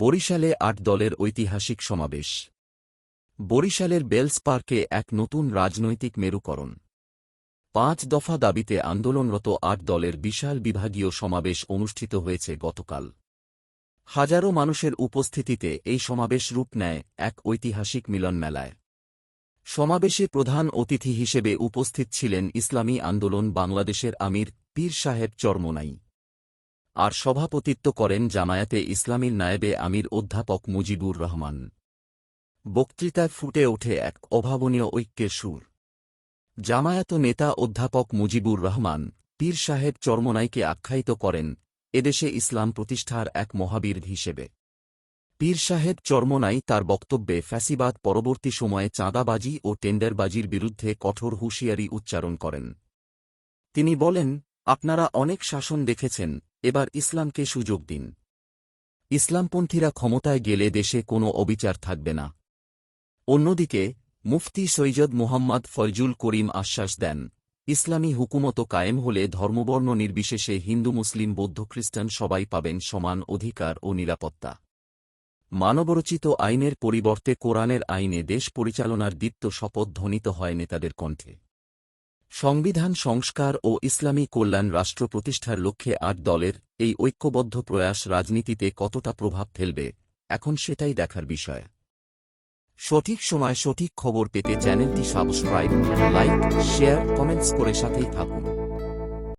বরিশালে আট দলের ঐতিহাসিক সমাবেশ। বরিশালের বেলস পার্কে এক নতুন রাজনৈতিক মেরুকরণ। পাঁচ দফা দাবিতে আন্দোলনরত আট দলের বিশাল বিভাগীয় সমাবেশ অনুষ্ঠিত হয়েছে গতকাল। হাজারো মানুষের উপস্থিতিতে এই সমাবেশ রূপ নেয় এক ঐতিহাসিক মিলন মেলায় সমাবেশে প্রধান অতিথি হিসেবে উপস্থিত ছিলেন ইসলামী আন্দোলন বাংলাদেশের আমির পীর সাহেব চরমোনাই। আর সভাপতিত্ব করেন জামায়াতে ইসলামীর নায়েবে আমির অধ্যাপক মুজিবুর রহমান। বক্তৃতায় ফুটে ওঠে এক অভাবনীয় ঐক্যের সুর। জামায়াত নেতা অধ্যাপক মুজিবুর রহমান, পীর সাহেব চরমোনাইকে আখ্যায়িত করেন, এদেশে ইসলাম প্রতিষ্ঠার এক মহাবীর হিসেবে। পীর সাহেব চরমোনাই তার বক্তব্যে ফ্যাসিবাদ পরবর্তী সময়ে চাঁদাবাজি ও টেন্ডারবাজির বিরুদ্ধে কঠোর হুঁশিয়ারি উচ্চারণ করেন। তিনি বলেন, আপনারা অনেক শাসন দেখেছেন এবার ইসলামকে সুযোগ দিন। ইসলামপন্থীরা ক্ষমতায় গেলে দেশে কোনো অবিচার থাকবে না। অন্যদিকে, মুফতি সৈয়দ মুহাম্মদ ফয়জুল করিম আশ্বাস দেন, ইসলামী হুকুমত কায়েম হলে ধর্মবর্ণ নির্বিশেষে হিন্দু মুসলিম বৌদ্ধ খ্রিস্টান সবাই পাবেন সমান অধিকার ও নিরাপত্তা। মানবরচিত আইনের পরিবর্তে কোরআনের আইনে দেশ পরিচালনার দীপ্ত শপথ ধ্বনিত হয় নেতাদের কণ্ঠে। সংবিধান সংস্কার ও ইসলামী কল্যাণ রাষ্ট্র প্রতিষ্ঠার লক্ষ্যে আট দলের এই ঐক্যবদ্ধ প্রয়াস রাজনীতিতে কতটা প্রভাব ফেলবে, এখন সেটাই দেখার বিষয়। সঠিক সময় সঠিক খবর পেতে চ্যানেলটি সাবস্ক্রাইব, লাইক, শেয়ার, কমেন্টস করে সাথেই থাকুন।